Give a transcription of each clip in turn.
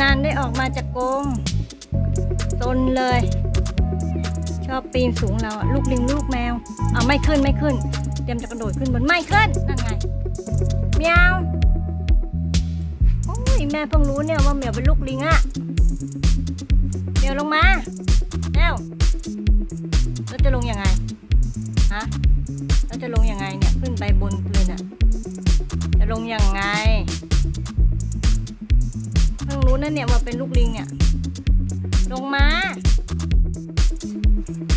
นานได้ออกมาจากกรงซนเลย ชอบปีนสูงเราอะลูกลิงลูกแมวเอาไม่ขึ้นไม่ขึ้น เตรียมจะกระโดดขึ้นบนไม่ขึ้นนั่นไงเมียวโอ้ยแม่เพิ่งรู้เนี่ยว่าเมียวเป็นลูกลิงอะเหมียวลงมาแล้วแล้วจะลงยังไงฮะแล้วจะลงยังไงเนี่ยขึ้นไปบนเลยน่ะจะลงยังไง รู้นะเนี่ยว่าเป็นลูกลิงเนี่ย ลงมา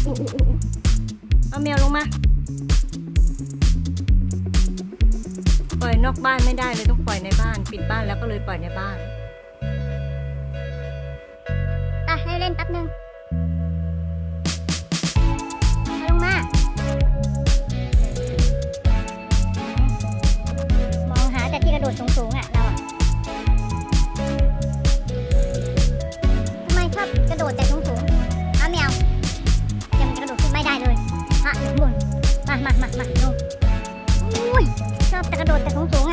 อู้อู้อู้เอาแมวลงมา ปล่อยนอกบ้านไม่ได้เลยต้องปล่อยในบ้าน ปิดบ้านแล้วก็เลยปล่อยในบ้านอะให้เล่นแป๊บนึงเอาลงมามองหาแต่ที่กระโดดสูง มามามาดูอุ้ยชอบแต่กระโดดแต่สูงๆอะ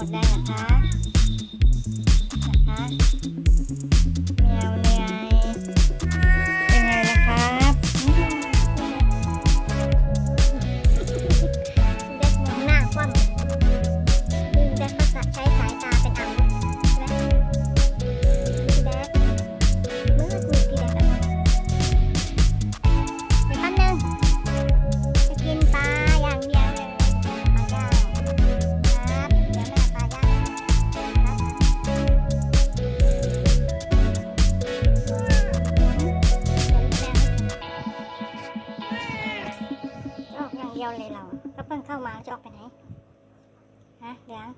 หมดแรงเหรอคะนะคะ ดียวเลยเราก็เพิ่งเข้ามาจะออกไปไหนฮะเดี๋ยว